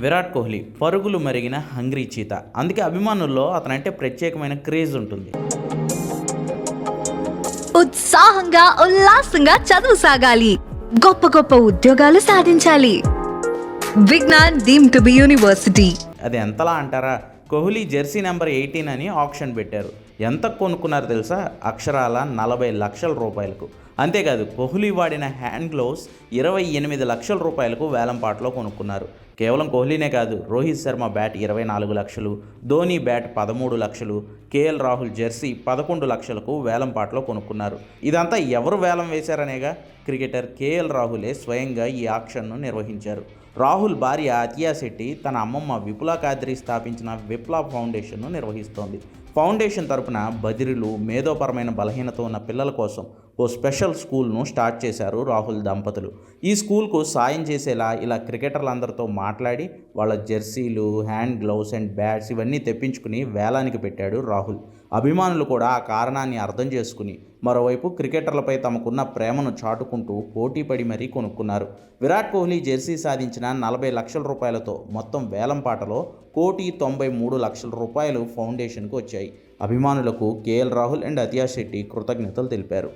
విరాట్ కోహ్లీ పరుగులు మరిగిన hungry cheetah. అందుకే అభిమానుల్లో అతనంటే ప్రత్యేకమైన క్రేజ్ ఉంటుంది. ఉత్సాహంగా ఉల్లాసంగా చదువు సాగాలి. గొప్ప గొప్ప ఉద్యోగాలు సాధించాలి. Vignan deem to be university. అది ఎంతలా అంటారా? కోహ్లీ జెర్సీ నెంబర్ ఎయిటీన్ అని ఆప్షన్ పెట్టారు. ఎంత కొనుక్కున్నారు తెలుసా? అక్షరాల నలభై లక్షల రూపాయలకు. అంతేకాదు కోహ్లీ వాడిన హ్యాండ్ గ్లోవ్స్ ఇరవై ఎనిమిది లక్షల రూపాయలకు వేలంపాట్లో కొనుక్కున్నారు. కేవలం కోహ్లీనే కాదు రోహిత్ శర్మ బ్యాట్ ఇరవై నాలుగు లక్షలు ధోని బ్యాట్ పదమూడు లక్షలు కేఎల్ రాహుల్ జెర్సీ పదకొండు లక్షలకు వేలంపాట్లో కొనుక్కున్నారు. ఇదంతా ఎవరు వేలం వేశారనేగా? క్రికెటర్ కేఎల్ రాహులే స్వయంగా ఈ ఆక్షన్ను నిర్వహించారు. రాహుల్ భార్య అతియా శెట్టి తన అమ్మమ్మ విపులా కాద్రి స్థాపించిన విప్లా ఫౌండేషన్ను నిర్వహిస్తోంది. ఫౌండేషన్ తరపున బదిరిలు మేధోపరమైన బలహీనత ఉన్న పిల్లల కోసం ఓ స్పెషల్ స్కూల్ను స్టార్ట్ చేశారు రాహుల్ దంపతులు. ఈ స్కూల్కు సాయం చేసేలా ఇలా క్రికెటర్లందరితో మాట్లాడి వాళ్ళ జెర్సీలు హ్యాండ్ గ్లౌస్ అండ్ బ్యాట్స్ ఇవన్నీ తెప్పించుకుని వేలానికి పెట్టాడు రాహుల్. అభిమానులు కూడా ఆ కారణాన్ని అర్థం చేసుకుని మరోవైపు క్రికెటర్లపై తమకున్న ప్రేమను చాటుకుంటూ పోటీపడి మరీ కొనుక్కున్నారు. విరాట్ కోహ్లీ జెర్సీ సాధించిన నలభై లక్షల రూపాయలతో మొత్తం వేలం పాటలో కోటి తొంభై మూడు లక్షల రూపాయలు ఫౌండేషన్కు వచ్చాయి. అభిమానులకు కేఎల్ రాహుల్ అండ్ అతియా శెట్టి కృతజ్ఞతలు తెలిపారు.